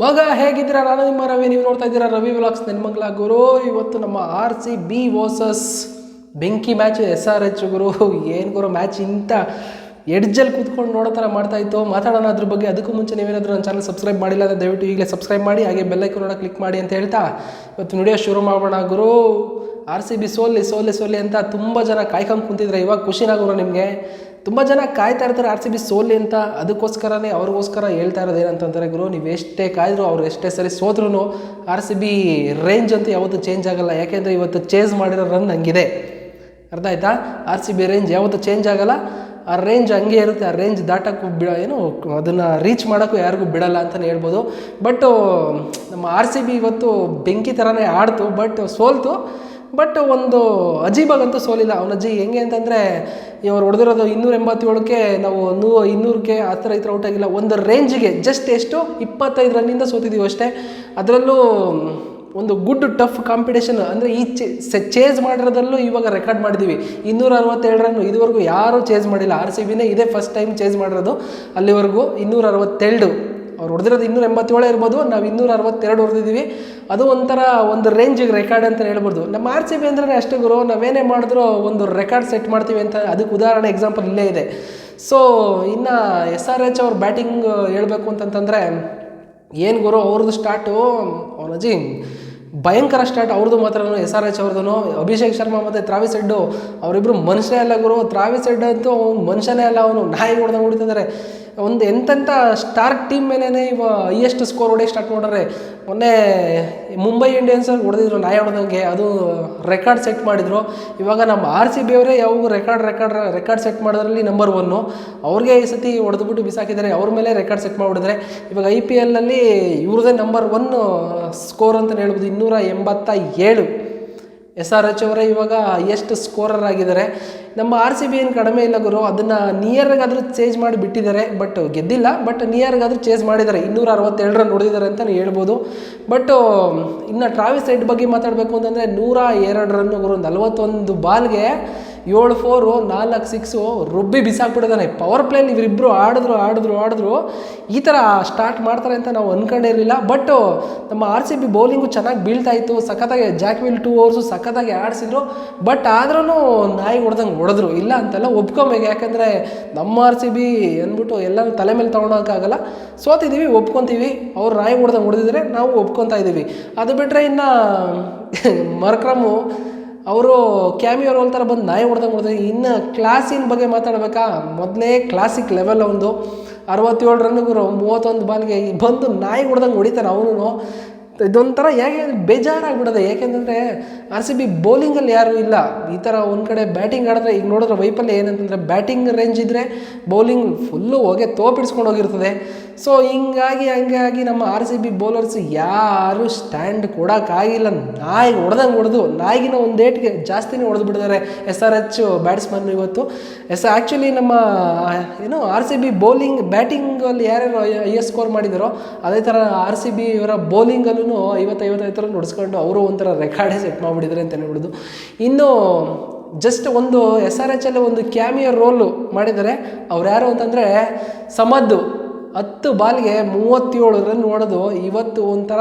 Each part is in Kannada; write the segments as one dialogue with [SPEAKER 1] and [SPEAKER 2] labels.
[SPEAKER 1] ಮಗ ಹೇಗಿದ್ದೀರಾ? ನಾನು ನಿಮ್ಮ ರವಿ, ನೀವು ನೋಡ್ತಾ ಇದ್ದೀರಾ ರವಿ ವ್ಲಾಗ್ಸ್ ನೆನ್ಮಂಗ್ಲ. ಗುರು, ಇವತ್ತು ನಮ್ಮ ಆರ್ ಸಿ ಬಿ ವರ್ಸಸ್ ಬೆಂಕಿ ಮ್ಯಾಚ್, ಎಸ್ ಆರ್ ಎಚ್ ಗುರು. ಏನು ಗುರು, ಮ್ಯಾಚ್ ಇಂಥ ಎಡ್ಜಲ್ಲಿ ಕೂತ್ಕೊಂಡು ನೋಡೋ ಥರ ಮಾಡ್ತಾ ಇತ್ತು. ಮಾತಾಡೋಣ ಅದ್ರ ಬಗ್ಗೆ. ಅದಕ್ಕೂ ಮುಂಚೆ ನೀವೇನಾದರೂ ನನ್ನ ಚಾನಲ್ ಸಬ್ಸ್ಕ್ರೈಬ್ ಮಾಡಿಲ್ಲ ಅಂದರೆ ದಯವಿಟ್ಟು ಈಗಲೇ ಸಬ್ಸ್ಕ್ರೈಬ್ ಮಾಡಿ, ಹಾಗೆ ಬೆಲ್ಲೈಕನ್ನ ಕ್ಲಿಕ್ ಮಾಡಿ ಅಂತ ಹೇಳ್ತಾ ಇವತ್ತು ವಿಡಿಯೋ ಶುರು ಮಾಡೋಣ. ಗುರು, ಆರ್ ಸಿ ಬಿ ಸೋಲಿ ಸೋಲಿ ಸೋಲಿ ಅಂತ ತುಂಬ ಜನ ಕಾಯ್ಕೊಂಡು ಕುಂತಿದ್ರೆ ಇವಾಗ ಖುಷಿನಾಗುರು ನಿಮಗೆ. ತುಂಬ ಜನ ಕಾಯ್ತಾ ಇರ್ತಾರೆ ಆರ್ ಸಿ ಬಿ ಸೋಲಿ ಅಂತ. ಅದಕ್ಕೋಸ್ಕರನೇ ಅವ್ರಿಗೋಸ್ಕರ ಹೇಳ್ತಾ ಇರೋದು ಏನಂತಂದರೆ ಗುರು ನೀವು ಎಷ್ಟೇ ಕಾಯ್ದ್ರು ಅವ್ರು ಎಷ್ಟೇ ಸರಿ ಸೋದ್ರೂ ಆರ್ ಸಿ ಬಿ ರೇಂಜ್ ಅಂತೂ ಯಾವತ್ತೂ ಚೇಂಜ್ ಆಗಲ್ಲ. ಯಾಕೆಂದರೆ ಇವತ್ತು ಚೇಂಜ್ ಮಾಡಿರೋ ರನ್ ಹಂಗಿದೆ. ಅರ್ಥ ಆಯ್ತಾ ಆರ್ ಸಿ ಬಿ ರೇಂಜ್ ಯಾವತ್ತೂ ಚೇಂಜ್ ಆಗಲ್ಲ. ಆ ರೇಂಜ್ ಹಂಗೆ ಇರುತ್ತೆ. ಆ ರೇಂಜ್ ದಾಟೋಕ್ಕೂ ಬಿಡ, ಏನು, ಅದನ್ನು ರೀಚ್ ಮಾಡೋಕ್ಕೂ ಯಾರಿಗೂ ಬಿಡಲ್ಲ ಅಂತಲೇ ಹೇಳ್ಬೋದು. ಬಟ್ ನಮ್ಮ ಆರ್ ಸಿ ಬಿ ಇವತ್ತು ಬೆಂಕಿ ಥರನೇ ಆಡ್ತು. ಬಟ್ ಸೋಲ್ತು. ಬಟ್ ಒಂದು ಅಜೀಬಾಗಂತೂ ಸೋಲಿಲ್ಲ. ಅವನ ಅಜ್ಜಿ ಹೆಂಗೆ ಅಂತಂದರೆ, ಇವ್ರು ಹೊಡೆದಿರೋದು ಇನ್ನೂರ ಎಂಬತ್ತೇಳಕ್ಕೆ ನಾವು ನೂ, ಇನ್ನೂರಕ್ಕೆ ಆ ಥರ ಈ ಔಟ್ ಆಗಿಲ್ಲ. ಒಂದು ರೇಂಜಿಗೆ ಜಸ್ಟ್ ಎಷ್ಟು? ಇಪ್ಪತ್ತೈದು ರನ್ನಿಂದ ಸೋತಿದ್ದೀವಿ ಅಷ್ಟೇ. ಅದರಲ್ಲೂ ಒಂದು ಗುಡ್ ಟಫ್ ಕಾಂಪಿಟೇಷನ್ ಅಂದರೆ ಈ ಚೇಸ್ ಮಾಡಿರೋದ್ರಲ್ಲೂ ಇವಾಗ ರೆಕಾರ್ಡ್ ಮಾಡಿದ್ದೀವಿ ಇನ್ನೂರ ಅರವತ್ತೇಳು ರನ್ ಇದುವರೆಗೂ ಯಾರೂ ಚೇಸ್ ಮಾಡಿಲ್ಲ. ಆರ್ ಸಿ ಬಿನೇ ಇದೇ ಫಸ್ಟ್ ಟೈಮ್ ಚೇಸ್ ಮಾಡಿರೋದು. ಅಲ್ಲಿವರೆಗೂ ಇನ್ನೂರ ಅರವತ್ತೆರಡು ಅವ್ರು ಹೊಡೆದಿರೋದು ಇನ್ನೂರ ಎಂಬತ್ತೇಳೇ ಇರ್ಬೋದು, ನಾವು ಇನ್ನೂರ ಅರವತ್ತೆರಡು ಹೊಡೆದಿದ್ದೀವಿ. ಅದು ಒಂಥರ ಒಂದು ರೇಂಜಿಗೆ ರೆಕಾರ್ಡ್ ಅಂತ ಹೇಳ್ಬೋದು. ನಮ್ಮ ಆರ್ ಸಿ ಬಿ ಅಂದ್ರೆ ಅಷ್ಟೇ ಗುರು, ನಾವೇನೇ ಮಾಡಿದ್ರು ಒಂದು ರೆಕಾರ್ಡ್ ಸೆಟ್ ಮಾಡ್ತೀವಿ ಅಂತ ಅದಕ್ಕೆ ಉದಾಹರಣೆ ಎಕ್ಸಾಂಪಲ್ ಇಲ್ಲೇ ಇದೆ. ಸೊ ಇನ್ನು ಎಸ್ ಆರ್ ಎಚ್ ಅವ್ರ ಬ್ಯಾಟಿಂಗ್ ಹೇಳಬೇಕು ಅಂತಂತಂದರೆ, ಏನು ಗುರು ಅವ್ರದ್ದು ಸ್ಟಾರ್ಟು ಅವನಜಿ ಭಯಂಕರ ಸ್ಟಾರ್ಟ್ ಅವ್ರದ್ದು ಮಾತ್ರ ಎಸ್ ಆರ್ ಎಚ್ ಅವ್ರದ್ದು ಅಭಿಷೇಕ್ ಶರ್ಮಾ ಮತ್ತು ತ್ರಾವಿಸ್ ಅವರಿಬ್ಬರು ಮನುಷ್ಯ ಅಲ್ಲ ಗುರು. ತ್ರಾವಿಸ್ ಹೆಡ್ ಅಂತೂ ಅವ್ನು ಮನುಷ್ಯನೇ ಅಲ್ಲ ಅವನು. ನಾಯಿ ಹೊಡೆದಂಗೆ ಹೊಡಿತಿದ್ದಾರೆ ಒಂದು ಎಂತೆಂಥ ಸ್ಟಾರ್ ಟೀಮ್ ಮೇಲೇ ಇವ ಹೈಯೆಸ್ಟ್ ಸ್ಕೋರ್ ಹೊಡೆಯೋ ಸ್ಟಾರ್ಟ್ ಮಾಡೋರೆ ಮೊನ್ನೆ ಮುಂಬೈ ಇಂಡಿಯನ್ಸ್ ಹೊಡೆದಿದ್ರು, ನಾಯ ಹೊಡೆದಂಗೆ. ಅದು ರೆಕಾರ್ಡ್ ಸೆಟ್ ಮಾಡಿದರು. ಇವಾಗ ನಮ್ಮ ಆರ್ ಸಿ ಬಿ ಅವರೇ ಯಾವಾಗ ರೆಕಾರ್ಡ್ ರೆಕಾರ್ಡ್ ರೆಕಾರ್ಡ್ ಸೆಟ್ ಮಾಡೋದ್ರಲ್ಲಿ ನಂಬರ್ ಒನ್ನು ಅವ್ರಿಗೆ ಈ ಸತಿ ಹೊಡೆದ್ಬಿಟ್ಟು ಬಿಸಾಕಿದ್ದಾರೆ. ಅವ್ರ ಮೇಲೆ ರೆಕಾರ್ಡ್ ಸೆಟ್ ಮಾಡಿಬಿಡಿದ್ರೆ ಇವಾಗ ಐ ಪಿ ಎಲ್ನಲ್ಲಿ ಇವ್ರದೇ ನಂಬರ್ ಒನ್ ಸ್ಕೋರ್ ಅಂತಲೇ ಹೇಳ್ಬೋದು. ಇನ್ನೂರ ಎಂಬತ್ತ ಏಳು. ಎಸ್ ಆರ್ ಎಚ್ ಅವರೇ ಇವಾಗ ಎಷ್ಟು ಸ್ಕೋರರ್ ಆಗಿದ್ದಾರೆ. ನಮ್ಮ ಆರ್ ಸಿ ಬಿ ಏನು ಕಡಿಮೆ ಇಲ್ಲ ಗುರು, ಅದನ್ನು ನಿಯರ್ಗಾದರೂ ಚೇಂಜ್ ಮಾಡಿ ಬಿಟ್ಟಿದ್ದಾರೆ ಬಟ್ ಗೆದ್ದಿಲ್ಲ ಬಟ್ ನಿಯರ್ಗಾದರೂ ಚೇಂಜ್ ಮಾಡಿದ್ದಾರೆ. ಇನ್ನೂರ ಅರವತ್ತೆರಡು ರನ್ ಹೊಡೆದಿದ್ದಾರೆ ಅಂತಲೇ ಹೇಳ್ಬೋದು. ಬಟ್ ಇನ್ನು ಟ್ರಾವಿಸ್ ಹೆಡ್ ಬಗ್ಗೆ ಮಾತಾಡಬೇಕು ಅಂತಂದರೆ ನೂರ ಎರಡು ರನ್ ಗುರು, ನಲವತ್ತೊಂದು ಬಾಲ್ಗೆ ಏಳು ಫೋರು ನಾಲ್ಕು ಸಿಕ್ಸು ರುಬ್ಬಿ ಬಿಸಾಕ್ಬಿಟ್ಟಿದ್ದಾನೆ. ಪವರ್ ಪ್ಲೇನ್ ಇವರಿಬ್ಬರು ಆಡಿದ್ರು ಆಡಿದ್ರು ಆಡಿದ್ರು. ಈ ಥರ ಸ್ಟಾರ್ಟ್ ಮಾಡ್ತಾರೆ ಅಂತ ನಾವು ಅಂದ್ಕೊಂಡಿರಲಿಲ್ಲ ಬಟ್ ನಮ್ಮ ಆರ್ ಸಿ ಬಿ ಬೌಲಿಂಗು ಚೆನ್ನಾಗಿ ಬೀಳ್ತಾ ಇತ್ತು. ಸಖತ್ತಾಗಿ ಜಾಕ್ವಿಲ್ ಟೂ ಓವರ್ಸು ಸಖತ್ತಾಗಿ ಆಡಿಸಿದ್ರು. ಬಟ್ ಆದ್ರೂ ನಾಯಿ ಹೊಡೆದಂಗೆ ಹೊಡೆದ್ರು. ಇಲ್ಲ ಅಂತೆಲ್ಲ ಒಪ್ಕೊಬೇಕು ಯಾಕಂದರೆ ನಮ್ಮ ಆರ್ ಸಿ ಬಿ ಅಂದ್ಬಿಟ್ಟು ಎಲ್ಲರೂ ತಲೆ ಮೇಲೆ ತೊಗೊಳೋಕ್ಕಾಗಲ್ಲ ಸೋತಿದ್ದೀವಿ ಒಪ್ಕೊತೀವಿ. ಅವ್ರು ನಾಯಿ ಹೊಡೆದಂಗೆ ಹೊಡೆದಿದ್ರೆ ನಾವು ಒಪ್ಕೊತಾ ಇದ್ದೀವಿ ಅದು ಬಿಟ್ಟರೆ ಇನ್ನು ಮರ್ಕ್ರಮು ಅವರು ಕ್ಯಾಮಿಯೋ ರೋಲ್ ಥರ ಬಂದು ನಾಯಿ ಹೊಡೆದಂಗೆ ಹೊಡೆದಂಗೆ ಇನ್ನು ಕ್ಲಾಸಿನ ಬಗ್ಗೆ ಮಾತಾಡಬೇಕಾ? ಮೊದಲೇ ಕ್ಲಾಸಿಕ್ ಲೆವೆಲ್ ಒಂದು. ಅರವತ್ತೇಳು ರನ್ಗೂ ಮೂವತ್ತೊಂದು ಬಾಲ್ಗೆ ಬಂದು ನಾಯಿ ಹೊಡೆದಂಗೆ ಹೊಡಿತಾರೆ ಅವನು ಇದೊಂಥರ ಹೇಗೆ ಬೇಜಾರಾಗ್ಬಿಡೋದೆ. ಯಾಕೆಂತಂದರೆ ಆರ್ ಸಿ ಬಿ ಬೌಲಿಂಗಲ್ಲಿ ಯಾರೂ ಇಲ್ಲ. ಈ ಥರ ಒಂದು ಕಡೆ ಬ್ಯಾಟಿಂಗ್ ಆಡಿದ್ರೆ ಈಗ ನೋಡಿದ್ರೆ ವೈಫಲ್ಯ ಏನಂತಂದರೆ ಬ್ಯಾಟಿಂಗ್ ರೇಂಜ್ ಇದ್ದರೆ ಬೌಲಿಂಗ್ ಫುಲ್ಲು ಹೋಗಿ ತೋಪಿಡ್ಸ್ಕೊಂಡು ಹೋಗಿರ್ತದೆ. ಸೊ ಹಿಂಗಾಗಿ, ಹಂಗಾಗಿ ನಮ್ಮ ಆರ್ ಸಿ ಬಿ ಬೌಲರ್ಸ್ ಯಾರು ಸ್ಟ್ಯಾಂಡ್ ಕೊಡೋಕ್ಕಾಗಿಲ್ಲ. ನಾಯಿ ಹೊಡೆದಂಗೆ ಹೊಡೆದು ನಾಯಿಗಿನ ಒಂದು ಏಟ್ಗೆ ಜಾಸ್ತಿನೇ ಹೊಡೆದು ಬಿಡ್ತಾರೆ ಎಸ್ ಆರ್ ಎಚ್ ಬ್ಯಾಟ್ಸ್ಮನ್ ಇವತ್ತು ಎಸ್ ಆ್ಯಕ್ಚುಲಿ ನಮ್ಮ ಏನು ಆರ್ ಸಿ ಬಿ ಬೌಲಿಂಗ್ ಬ್ಯಾಟಿಂಗಲ್ಲಿ ಯಾರ್ಯಾರು ಹೈಯೆಸ್ಟ್ ಸ್ಕೋರ್ ಮಾಡಿದಾರೋ, ಅದೇ ಥರ ಆರ್ ಸಿ ಬಿ ಇವರ ಬೌಲಿಂಗಲ್ಲೂ ಐವತ್ತು, ಐವತ್ತೈದು ರನ್ ಹೊಡೆಸ್ಕೊಂಡು ಅವರು ಒಂಥರ ರೆಕಾರ್ಡೇ ಸೆಟ್ ಮಾಡಿಬಿಟ್ಟಿದ್ದಾರೆ ಅಂತ ಹೇಳ್ಬಿಡೋದು ಇನ್ನು ಜಸ್ಟ್ ಒಂದು ಎಸ್ ಆರ್ ಎಚ್ ಅಲ್ಲಿ ಒಂದು ಕ್ಯಾಮಿಯರ್ ರೋಲು ಮಾಡಿದ್ದಾರೆ. ಅವ್ರು ಯಾರು ಅಂತಂದರೆ ಸಮದ್ದು. ಹತ್ತು ಬಾಲ್ಗೆ ಮೂವತ್ತೇಳು ರನ್ ಹೊಡೆದು ಇವತ್ತು ಒಂಥರ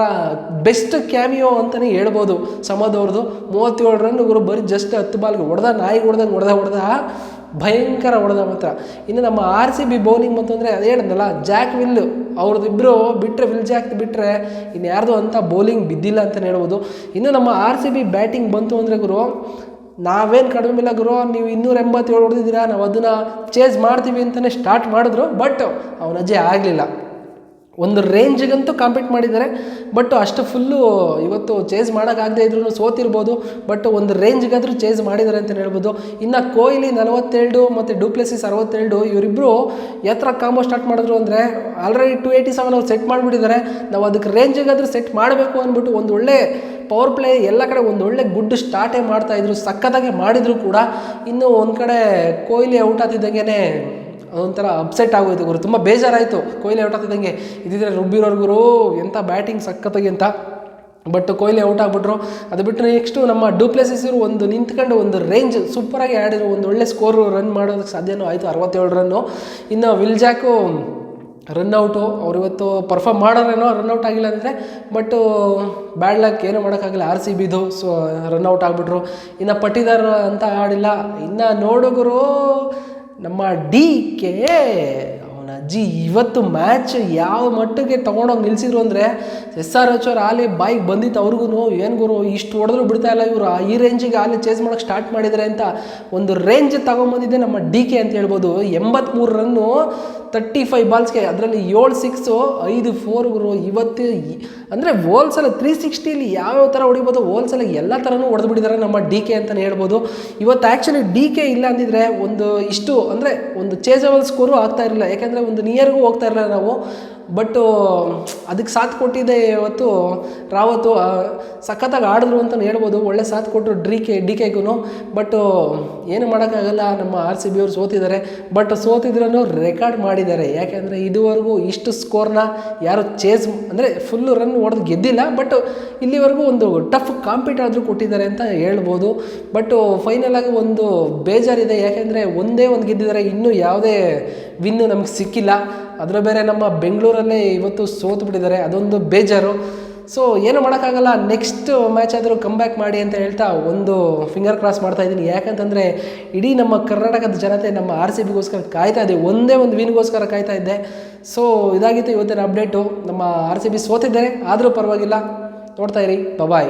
[SPEAKER 1] ಬೆಸ್ಟ್ ಕ್ಯಾಮಿಯೋ ಅಂತಲೇ ಹೇಳ್ಬೋದು ಸಮದವ್ರದ್ದು ಮೂವತ್ತೇಳು ರನ್ ಇವರು ಬರೀ ಜಸ್ಟ್ ಹತ್ತು ಬಾಲ್ಗೆ ಹೊಡೆದ ನಾಯಿಗೆ ಹೊಡೆದಂಗೆ ಹೊಡೆದ ಹೊಡೆದ ಭಯಂಕರ ಹೊಡೆದ ಮಾತ್ರ. ಇನ್ನು ನಮ್ಮ ಆರ್ ಸಿ ಬಿ ಬೌಲಿಂಗ್ ಬಂತು ಅಂದರೆ ಅದೇ ಹೇಳಿದ್ನಲ್ಲ ಜಾಕ್ ವಿಲ್ ಅವ್ರದ್ದು ಇಬ್ಬರು ಬಿಟ್ಟರೆ ವಿಲ್ ಜಾಕ್ ಬಿಟ್ಟರೆ ಇನ್ನು ಯಾರ್ದು ಅಂತ ಬೌಲಿಂಗ್ ಬಿದ್ದಿಲ್ಲ ಅಂತಲೇ ಹೇಳ್ಬೋದು. ಇನ್ನು ನಮ್ಮ ಆರ್ ಸಿ ಬಿ ಬ್ಯಾಟಿಂಗ್ ಬಂತು ಅಂದರೆ ಗುರು ನಾವೇನು ಕಡಿಮೆ ಇಲ್ಲ ಗುರು, ನೀವು ಇನ್ನೂರ ಎಂಬತ್ತೇಳು ಹೊಡೆದಿದ್ದೀರಾ, ನಾವು ಅದನ್ನು ಚೇಸ್ ಮಾಡ್ತೀವಿ ಅಂತಲೇ ಸ್ಟಾರ್ಟ್ ಮಾಡಿದ್ರು ಬಟ್ ಅವನ ಅಜ್ಜೆ ಆಗಲಿಲ್ಲ. ಒಂದು ರೇಂಜಿಗಂತೂ ಕಾಂಪೀಟ್ ಮಾಡಿದ್ದಾರೆ ಬಟ್ ಅಷ್ಟು ಫುಲ್ಲು ಇವತ್ತು ಚೇಸ್ ಮಾಡೋಕ್ಕಾಗದೇ ಇದ್ರೂ ಸೋತಿರ್ಬೋದು ಬಟ್ ಒಂದು ರೇಂಜ್ಗಾದರೂ ಚೇಸ್ ಮಾಡಿದ್ದಾರೆ ಅಂತಲೇ ಹೇಳ್ಬೋದು. ಇನ್ನು ಕೊಹ್ಲಿ ನಲವತ್ತೆರಡು ಮತ್ತು ಡೂಪ್ಲೆಸಿಸ್ ಅರವತ್ತೆರಡು ಇವರಿಬ್ಬರು ಎತ್ತರ ಕಾಂಬೋ ಸ್ಟಾರ್ಟ್ ಮಾಡಿದ್ರು ಅಂದರೆ ಆಲ್ರೆಡಿ ಟು ಏಯ್ಟಿ ಸೆವೆನ್ ಅವ್ರು ಸೆಟ್ ಮಾಡಿಬಿಟ್ಟಿದ್ದಾರೆ. ನಾವು ಅದಕ್ಕೆ ರೇಂಜಿಗಾದರೂ ಸೆಟ್ ಮಾಡಬೇಕು ಅಂದ್ಬಿಟ್ಟು ಒಂದು ಒಳ್ಳೆ ಪವರ್ ಪ್ಲೇ ಎಲ್ಲ ಕಡೆ ಒಂದು ಒಳ್ಳೆ ಗುಡ್ ಸ್ಟಾರ್ಟೇ ಮಾಡ್ತಾಯಿದ್ರು ಸಖತ್ತಾಗಿ ಮಾಡಿದ್ರು ಕೂಡ. ಇನ್ನೂ ಒಂದು ಕಡೆ ಕೊಹ್ಲಿ ಔಟ್ ಆಗ್ತಿದ್ದಂಗೆ ಒಂಥರ ಅಪ್ಸೆಟ್ ಆಗೋಯ್ತು ಗುರು. ತುಂಬ ಬೇಜಾರಾಯಿತು. ಕೊಹ್ಲಿ ಔಟ್ ಆಗ್ತಿದ್ದಂಗೆ. ಇದ್ದಿದ್ರೆ ರುಬ್ಬಿರೋರು ಗುರು ಎಂಥ ಬ್ಯಾಟಿಂಗ್ ಸಕ್ಕತ್ತಾಗಿ ಅಂತ. ಬಟ್ ಕೊಹ್ಲಿ ಔಟ್ ಆಗಿಬಿಟ್ರು. ಅದು ಬಿಟ್ಟು ನೆಕ್ಸ್ಟು ನಮ್ಮ ಡೂಪ್ಲೆಸಿಸ್ ಇವರು ಒಂದು ನಿಂತ್ಕೊಂಡು ಒಂದು ರೇಂಜ್ ಸೂಪರಾಗಿ ಆಡಿದ್ರು. ಒಂದು ಒಳ್ಳೆ ಸ್ಕೋರ್ ರನ್ ಮಾಡೋದಕ್ಕೆ ಸಾಧ್ಯನೂ ಆಯಿತು. ಅರವತ್ತೇಳು ರನ್ನು ಇನ್ನು ವಿಲ್ ಜಾಕು ರನ್ಔಟು ಅವ್ರು ಇವತ್ತು ಪರ್ಫಾಮ್ ಮಾಡೋರೇನೋ ರನ್ಔಟ್ ಆಗಿಲ್ಲ ಅಂದರೆ. ಬಟ್ಟು ಬ್ಯಾಡ್ ಲಕ್ ಏನೂ ಮಾಡೋಕ್ಕಾಗಿಲ್ಲ. ಆರ್ ಸಿ ಬಿದು ಸೊ ರನ್ಔಟ್ ಆಗಿಬಿಟ್ರು. ಇನ್ನು ಪಟ್ಟಿದಾರ್ ಅಂತ ಆಡಿಲ್ಲ. ಇನ್ನು ನೋಡುಗರು ನಮ್ಮ ಡಿ ಕೆ ಅಜ್ಜಿ ಇವತ್ತು ಮ್ಯಾಚ್ ಯಾವ ಮಟ್ಟಿಗೆ ತೊಗೊಂಡೋಗಿ ನಿಲ್ಸಿದ್ರು ಅಂದರೆ ಎಸ್ ಆರ್ ಎಚ್ ಅವ್ರು ಆಲೇ ಬಾಯಿಗೆ ಬಂದಿತ್ತು ಅವ್ರಿಗೂ ಏನು ಗುರು, ಇಷ್ಟು ಹೊಡೆದ್ರು ಬಿಡ್ತಾ ಇಲ್ಲ ಇವರು. ಈ ರೇಂಜಿಗೆ ಆಲೇ ಚೇಸ್ ಮಾಡೋಕ್ಕೆ ಸ್ಟಾರ್ಟ್ ಮಾಡಿದರೆ ಅಂತ ಒಂದು ರೇಂಜ್ ತಗೊಂಬಂದಿದ್ದೆ ನಮ್ಮ ಡಿ ಕೆ ಅಂತ ಹೇಳ್ಬೋದು. ಎಂಬತ್ತ್ಮೂರು ರನ್ನು ತರ್ಟಿ ಫೈವ್ ಬಾಲ್ಸ್ಗೆ ಅದರಲ್ಲಿ ಏಳು ಸಿಕ್ಸು ಐದು ಫೋರ್ ಗುರು. ಇವತ್ತು ಅಂದರೆ ಹೋಲ್ಸಲ ತ್ರೀ ಸಿಕ್ಸ್ಟಿಲಿ ಯಾವ್ಯಾವ ಥರ ಹೊಡಿಬೋದು ಹೋಲ್ಸಲ ಎಲ್ಲ ಥರನೂ ಹೊಡೆದು ಬಿಟ್ಟಿದ್ದಾರೆ ನಮ್ಮ ಡಿ ಕೆ ಅಂತಲೇ ಹೇಳ್ಬೋದು. ಇವತ್ತು ಆ್ಯಕ್ಚುಲಿ ಡಿ ಕೆ ಇಲ್ಲ ಅಂದಿದ್ರೆ ಒಂದು ಇಷ್ಟು, ಅಂದರೆ ಒಂದು ಚೇಜಬಲ್ ಸ್ಕೋರು ಆಗ್ತಾ ಇರಲಿಲ್ಲ. ಯಾಕೆಂದರೆ ಒಂದು ನಿಯರ್ಗೂ ಹೋಗ್ತಾ ಇರಲಿಲ್ಲ ನಾವು. ಬಟ್ಟು ಅದಕ್ಕೆ ಸಾಥ್ ಕೊಟ್ಟಿದ್ದೆ ಇವತ್ತು ರಾವತ್ತು ಸಖತ್ತಾಗಿ ಆಡಿದ್ರು ಅಂತಲೇ ಹೇಳ್ಬೋದು. ಒಳ್ಳೆ ಸಾಥ್ ಕೊಟ್ಟರು ಡ್ರಿ ಕೆ, ಡಿ ಕೆಗೂ ಬಟ್ಟು ಏನು ಮಾಡೋಕ್ಕಾಗಲ್ಲ. ನಮ್ಮ ಆರ್ ಸಿ ಬಿ ಅವ್ರು ಸೋತಿದ್ದಾರೆ. ಬಟ್ ಸೋತಿದ್ರೂ ರೆಕಾರ್ಡ್ ಮಾಡಿದ್ದಾರೆ. ಯಾಕೆಂದರೆ ಇದುವರೆಗೂ ಇಷ್ಟು ಸ್ಕೋರ್ನ ಯಾರು ಚೇಸ್ ಅಂದರೆ ಫುಲ್ಲು ರನ್ ಹೊಡೆದು ಗೆದ್ದಿಲ್ಲ. ಬಟ್ ಇಲ್ಲಿವರೆಗೂ ಒಂದು ಟಫ್ ಕಾಂಪೀಟ್ ಆದರೂ ಕೊಟ್ಟಿದ್ದಾರೆ ಅಂತ ಹೇಳ್ಬೋದು. ಬಟ್ ಫೈನಲಾಗಿ ಆಗಿ ಒಂದು ಬೇಜಾರಿದೆ. ಯಾಕೆಂದರೆ ಒಂದೇ ಒಂದು ಗೆದ್ದಿದ್ದಾರೆ. ಇನ್ನೂ ಯಾವುದೇ ವಿನ್ನು ನಮಗೆ ಸಿಕ್ಕಿಲ್ಲ. ಅದರ ಬೇರೆ ನಮ್ಮ ಬೆಂಗಳೂರಲ್ಲೇ ಇವತ್ತು ಸೋತು ಬಿಟ್ಟಿದ್ದಾರೆ. ಅದೊಂದು ಬೇಜಾರು. ಸೊ ಏನು ಮಾಡೋಕ್ಕಾಗಲ್ಲ. ನೆಕ್ಸ್ಟ್ ಮ್ಯಾಚ್ ಆದರೂ ಕಮ್ಬ್ಯಾಕ್ ಮಾಡಿ ಅಂತ ಹೇಳ್ತಾ ಒಂದು ಫಿಂಗರ್ ಕ್ರಾಸ್ ಮಾಡ್ತಾ ಇದ್ದೀನಿ. ಯಾಕಂತಂದರೆ, ಇಡೀ ನಮ್ಮ ಕರ್ನಾಟಕದ ಜನತೆ ನಮ್ಮ ಆರ್ ಸಿ ಬಿಗೋಸ್ಕರ ಕಾಯ್ತಾ ಇದೆ. ಒಂದೇ ಒಂದು ವಿನ್ಗೋಸ್ಕರ ಕಾಯ್ತಾ ಇದ್ದೆ ಸೊ ಇದಾಗಿತ್ತು ಇವತ್ತಿನ ಅಪ್ಡೇಟು ನಮ್ಮ ಆರ್ ಸಿ ಬಿ ಸೋತಿದ್ದಾರೆ. ಆದರೂ ಪರವಾಗಿಲ್ಲ. ನೋಡ್ತಾ ಇರಿ. ಬಾಯ್